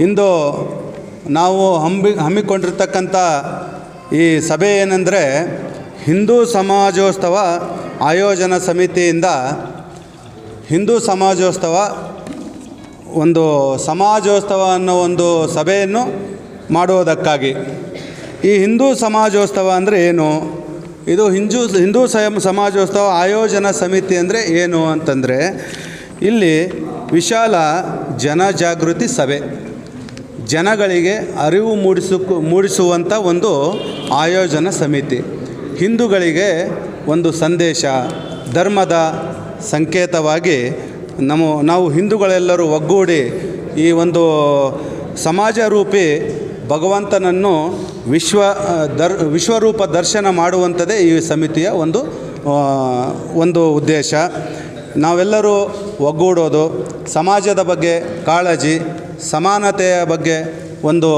ಇಂದು ನಾವು ಹಮ್ಮಿ ಹಮ್ಮಿಕೊಂಡಿರ್ತಕ್ಕಂಥ ಈ ಸಭೆ ಏನೆಂದರೆ ಹಿಂದೂ ಸಮಾಜೋತ್ಸವ ಆಯೋಜನಾ ಸಮಿತಿಯಿಂದ ಹಿಂದೂ ಸಮಾಜೋತ್ಸವ ಒಂದು ಸಮಾಜೋತ್ಸವ ಅನ್ನೋ ಒಂದು ಸಭೆಯನ್ನು ಮಾಡುವುದಕ್ಕಾಗಿ. ಈ ಹಿಂದೂ ಸಮಾಜೋತ್ಸವ ಅಂದರೆ ಏನು? ಇದು ಹಿಂದೂ ಹಿಂದೂ ಸ್ವಯಂ ಸಮಾಜೋತ್ಸವ ಆಯೋಜನಾ ಸಮಿತಿ ಅಂದರೆ ಏನು ಅಂತಂದರೆ ಇಲ್ಲಿ ವಿಶಾಲ ಜನಜಾಗೃತಿ ಸಭೆ. ಜನಗಳಿಗೆ ಅರಿವು ಮೂಡಿಸು ಮೂಡಿಸುವಂಥ ಒಂದು ಆಯೋಜನಾ ಸಮಿತಿ. ಹಿಂದೂಗಳಿಗೆ ಒಂದು ಸಂದೇಶ, ಧರ್ಮದ ಸಂಕೇತವಾಗಿ ನಮ್ಮ ನಾವು ಹಿಂದೂಗಳೆಲ್ಲರೂ ಒಗ್ಗೂಡಿ ಈ ಒಂದು ಸಮಾಜ ರೂಪಿ ಭಗವಂತನನ್ನು ವಿಶ್ವ, ದರ್, ವಿಶ್ವರೂಪ ದರ್ಶನ ಮಾಡುವಂಥದ್ದೇ ಈ ಸಮಿತಿಯ ಒಂದು ಒಂದು ಉದ್ದೇಶ. ನಾವೆಲ್ಲರೂ ಒಗ್ಗೂಡೋದು, ಸಮಾಜದ ಬಗ್ಗೆ ಕಾಳಜಿ ಸಮಾನತೆಯ ಬಗ್ಗೆ ಒಂದು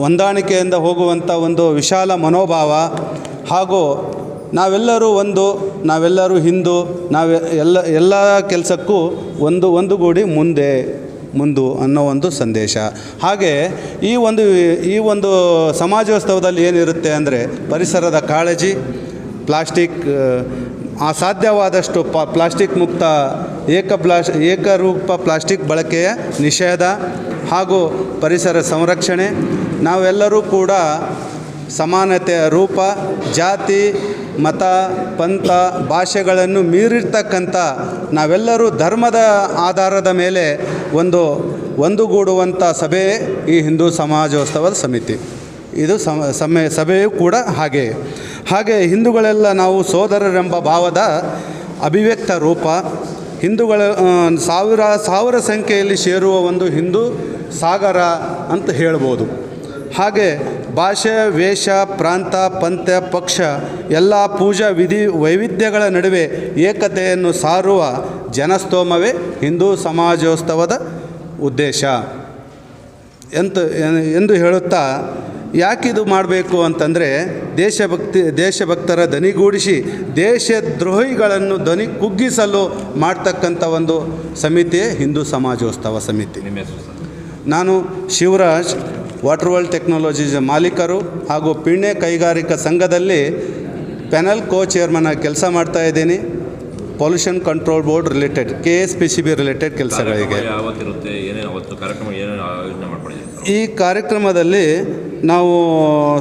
ಹೊಂದಾಣಿಕೆಯಿಂದ ಹೋಗುವಂಥ ಒಂದು ವಿಶಾಲ ಮನೋಭಾವ ಹಾಗೂ ನಾವೆಲ್ಲರೂ ಒಂದು, ನಾವೆಲ್ಲರೂ ಹಿಂದೂ, ನಾವು ಎಲ್ಲ ಎಲ್ಲ ಕೆಲಸಕ್ಕೂ ಒಂದು ಒಂದುಗೂಡಿ ಮುಂದೆ, ಮುಂದು ಅನ್ನೋ ಒಂದು ಸಂದೇಶ. ಹಾಗೆ ಈ ಒಂದು ಈ ಒಂದು ಸಮಾಜೋತ್ಸವದಲ್ಲಿ ಏನಿರುತ್ತೆ ಅಂದರೆ ಪರಿಸರದ ಕಾಳಜಿ, ಪ್ಲಾಸ್ಟಿಕ್ ಆ ಸಾಧ್ಯವಾದಷ್ಟು ಪ ಪ್ಲಾಸ್ಟಿಕ್ ಮುಕ್ತ ಏಕ ಪ್ಲಾಸ್ ಏಕರೂಪ ಪ್ಲಾಸ್ಟಿಕ್ ಬಳಕೆಯ ನಿಷೇಧ ಹಾಗೂ ಪರಿಸರ ಸಂರಕ್ಷಣೆ. ನಾವೆಲ್ಲರೂ ಕೂಡ ಸಮಾನತೆಯ ರೂಪ, ಜಾತಿ, ಮತ, ಪಂಥ, ಭಾಷೆಗಳನ್ನು ಮೀರಿರ್ತಕ್ಕಂಥ ನಾವೆಲ್ಲರೂ ಧರ್ಮದ ಆಧಾರದ ಮೇಲೆ ಒಂದು ಒಂದುಗೂಡುವಂಥ ಸಭೆ ಈ ಹಿಂದೂ ಸಮಾಜೋತ್ಸವದ ಸಮಿತಿ. ಇದು ಸಮ ಸಭೆಯೂ ಕೂಡ ಹಾಗೆ ಹಾಗೆ ಹಿಂದೂಗಳೆಲ್ಲ ನಾವು ಸೋದರರೆಂಬ ಭಾವದ ಅಭಿವ್ಯಕ್ತ ರೂಪ. ಹಿಂದೂಗಳ ಸಾವಿರ ಸಾವಿರ ಸಂಖ್ಯೆಯಲ್ಲಿ ಸೇರುವ ಒಂದು ಹಿಂದೂ ಸಾಗರ ಅಂತ ಹೇಳ್ಬೋದು. ಹಾಗೆ ಭಾಷೆ, ವೇಷ, ಪ್ರಾಂತ, ಪಂಥ, ಪಕ್ಷ ಎಲ್ಲ ಪೂಜಾ ವಿಧಿ, ವೈವಿಧ್ಯಗಳ ನಡುವೆ ಏಕತೆಯನ್ನು ಸಾರುವ ಜನಸ್ತೋಮವೇ ಹಿಂದೂ ಸಮಾಜೋತ್ಸವದ ಉದ್ದೇಶ. ಎಂತ ಎಂದು ಹೇಳುತ್ತಾ ಯಾಕಿದು ಮಾಡಬೇಕು ಅಂತಂದರೆ ದೇಶಭಕ್ತಿ ದೇಶಭಕ್ತರ ದನಿಗೂಡಿಸಿ ದೇಶದ್ರೋಹಿಗಳನ್ನು ದನಿ ಕುಗ್ಗಿಸಲು ಮಾಡ್ತಕ್ಕಂಥ ಒಂದು ಸಮಿತಿ ಹಿಂದೂ ಸಮಾಜೋತ್ಸವ ಸಮಿತಿ. ನಾನು ಶಿವರಾಜ್ ವಾಟರ್ ವರ್ಲ್ಡ್ ಟೆಕ್ನಾಲಜೀಸ್ ಮಾಲೀಕರು ಹಾಗೂ ಪಿಣ್ಣೆ ಕೈಗಾರಿಕಾ ಸಂಘದಲ್ಲಿ ಪ್ಯಾನಲ್ ಕೋ ಚೇರ್ಮನ್ ಆಗಿ ಕೆಲಸ ಮಾಡ್ತಾ ಇದ್ದೀನಿ. Pollution control board related K S P C B related ಕೆಲಸಗಳಿಗೆ. ಈ ಕಾರ್ಯಕ್ರಮದಲ್ಲಿ ನಾವು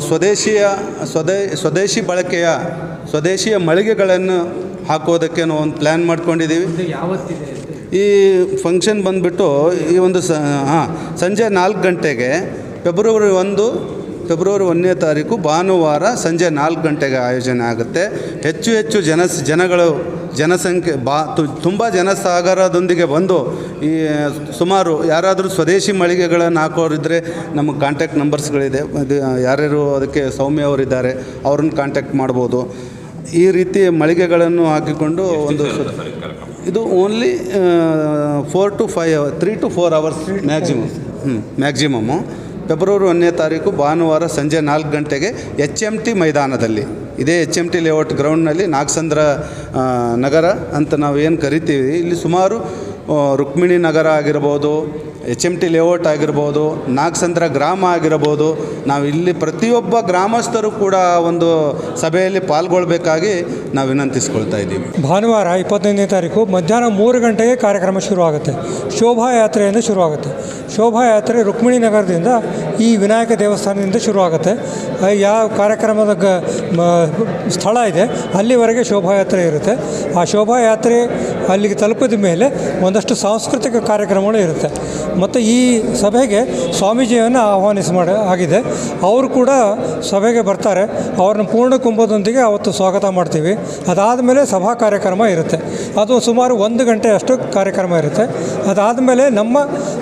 ಸ್ವದೇಶಿಯ ಸ್ವದೇ ಸ್ವದೇಶಿ ಬಳಕೆಯ ಸ್ವದೇಶಿಯ ಮಳಿಗೆಗಳನ್ನು ಹಾಕೋದಕ್ಕೆ ನಾವು ಒಂದು ಪ್ಲ್ಯಾನ್ ಮಾಡ್ಕೊಂಡಿದ್ದೀವಿ. ಈ ಫಂಕ್ಷನ್ ಬಂದುಬಿಟ್ಟು ಈ ಒಂದು ಸ ಹಾಂ ಸಂಜೆ ನಾಲ್ಕು ಗಂಟೆಗೆ ಫೆಬ್ರವರಿ ಒಂದು ಫೆಬ್ರವರಿ ಒಂದನೇ ತಾರೀಕು ಭಾನುವಾರ ಸಂಜೆ ನಾಲ್ಕು ಗಂಟೆಗೆ ಆಯೋಜನೆ ಆಗುತ್ತೆ. ಹೆಚ್ಚು ಹೆಚ್ಚು ಜನ ಜನಗಳು ಜನಸಂಖ್ಯೆ ಬಾ ತುಂಬ ಜನಸಾಗರದೊಂದಿಗೆ ಬಂದು ಈ ಸುಮಾರು ಯಾರಾದರೂ ಸ್ವದೇಶಿ ಮಳಿಗೆಗಳನ್ನು ಹಾಕೋರಿದ್ದರೆ ನಮ್ಮ ಕಾಂಟ್ಯಾಕ್ಟ್ ನಂಬರ್ಸ್ಗಳಿದೆ. ಅದು ಯಾರ್ಯಾರು ಅದಕ್ಕೆ ಸೌಮ್ಯ ಅವರಿದ್ದಾರೆ ಅವ್ರನ್ನ ಕಾಂಟ್ಯಾಕ್ಟ್ ಮಾಡ್ಬೋದು. ಈ ರೀತಿ ಮಳಿಗೆಗಳನ್ನು ಹಾಕಿಕೊಂಡು ಒಂದು ಇದು only four to five hour three to four hours maximum ಹ್ಞೂ ಮ್ಯಾಕ್ಸಿಮಮ್ಮು ಫೆಬ್ರವರಿ ಒಂದನೇ ತಾರೀಕು ಭಾನುವಾರ ಸಂಜೆ ನಾಲ್ಕು ಗಂಟೆಗೆ ಎಚ್ ಎಂ ಟಿ ಮೈದಾನದಲ್ಲಿ. ಇದೇ ಎಚ್ ಎಂ ಟಿ ಲೇಔಟ್ ಗ್ರೌಂಡ್ನಲ್ಲಿ ನಾಗಸಂದ್ರ ನಗರ ಅಂತ ನಾವು ಏನು ಕರಿತೀವಿ. ಇಲ್ಲಿ ಸುಮಾರು ರುಕ್ಮಿಣಿ ನಗರ ಆಗಿರ್ಬೋದು ಎಚ್ ಎಂ ಟಿ ಲೇಔಟ್ ಆಗಿರ್ಬೋದು, ನಾಗಸಂದ್ರ ಗ್ರಾಮ ಆಗಿರ್ಬೋದು, ನಾವು ಇಲ್ಲಿ ಪ್ರತಿಯೊಬ್ಬ ಗ್ರಾಮಸ್ಥರು ಕೂಡ ಒಂದು ಸಭೆಯಲ್ಲಿ ಪಾಲ್ಗೊಳ್ಬೇಕಾಗಿ ನಾವು ವಿನಂತಿಸ್ಕೊಳ್ತಾ ಇದ್ದೀವಿ. ಭಾನುವಾರ ಇಪ್ಪತ್ತೈದನೇ ತಾರೀಕು ಮಧ್ಯಾಹ್ನ ಮೂರು ಗಂಟೆಗೆ ಕಾರ್ಯಕ್ರಮ ಶುರುವಾಗುತ್ತೆ. ಶೋಭಾಯಾತ್ರೆಯಿಂದ ಶುರುವಾಗುತ್ತೆ. ಶೋಭಾಯಾತ್ರೆ ರುಕ್ಮಿಣಿ ನಗರದಿಂದ ಈ ವಿನಾಯಕ ದೇವಸ್ಥಾನದಿಂದ ಶುರುವಾಗುತ್ತೆ. ಯಾವ ಕಾರ್ಯಕ್ರಮದ ಸ್ಥಳ ಇದೆ, ಅಲ್ಲಿವರೆಗೆ ಶೋಭಾಯಾತ್ರೆ ಇರುತ್ತೆ. ಆ ಶೋಭಾಯಾತ್ರೆ ಅಲ್ಲಿಗೆ ತಲುಪಿದ ಮೇಲೆ ಒಂದಷ್ಟು ಸಾಂಸ್ಕೃತಿಕ ಕಾರ್ಯಕ್ರಮಗಳು ಇರುತ್ತೆ. ಮತ್ತು ಈ ಸಭೆಗೆ ಸ್ವಾಮೀಜಿಯನ್ನು ಆಹ್ವಾನಿಸಿ ಮಾಡಿ, ಆಗಿದೆ. ಅವರು ಕೂಡ ಸಭೆಗೆ ಬರ್ತಾರೆ. ಅವ್ರನ್ನ ಪೂರ್ಣ ಕುಂಭದೊಂದಿಗೆ ಅವತ್ತು ಸ್ವಾಗತ ಮಾಡ್ತೀವಿ. ಅದಾದ ಮೇಲೆ ಸಭಾ ಕಾರ್ಯಕ್ರಮ ಇರುತ್ತೆ. ಅದು ಸುಮಾರು ಒಂದು ಗಂಟೆ ಅಷ್ಟು ಕಾರ್ಯಕ್ರಮ ಇರುತ್ತೆ. ಅದಾದಮೇಲೆ ನಮ್ಮ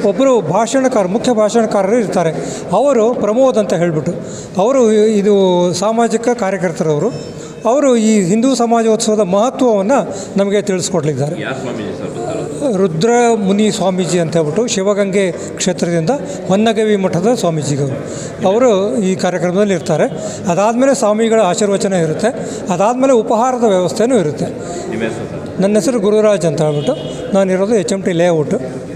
ಒಬ್ಬರು ಭಾಷಣಕಾರ, ಮುಖ್ಯ ಭಾಷಣಕಾರರು ಇರ್ತಾರೆ. ಅವರು ಪ್ರಮೋದ್ ಅಂತ ಹೇಳಿಬಿಟ್ಟು, ಅವರು ಇದು ಸಾಮಾಜಿಕ ಕಾರ್ಯಕರ್ತರವರು. ಅವರು ಈ ಹಿಂದೂ ಸಮಾಜೋತ್ಸವದ ಮಹತ್ವವನ್ನು ನಮಗೆ ತಿಳಿಸ್ಕೊಡ್ಲಿದ್ದಾರೆ. ರುದ್ರ ಮುನಿ ಸ್ವಾಮೀಜಿ ಅಂತ ಹೇಳ್ಬಿಟ್ಟು ಶಿವಗಂಗೆ ಕ್ಷೇತ್ರದಿಂದ ಹೊನ್ನಗವಿ ಮಠದ ಸ್ವಾಮೀಜಿಗಳು. ಅವರು ಈ ಕಾರ್ಯಕ್ರಮದಲ್ಲಿ ಇರ್ತಾರೆ. ಅದಾದಮೇಲೆ ಸ್ವಾಮಿಗಳ ಆಶೀರ್ವಚನ ಇರುತ್ತೆ. ಅದಾದಮೇಲೆ ಉಪಹಾರದ ವ್ಯವಸ್ಥೆನೂ ಇರುತ್ತೆ. ನನ್ನ ಹೆಸರು ಗುರುರಾಜ್ ಅಂತ ಹೇಳ್ಬಿಟ್ಟು ನಾನಿರೋದು ಎಚ್ ಎಂ ಟಿ ಲೇಔಟು.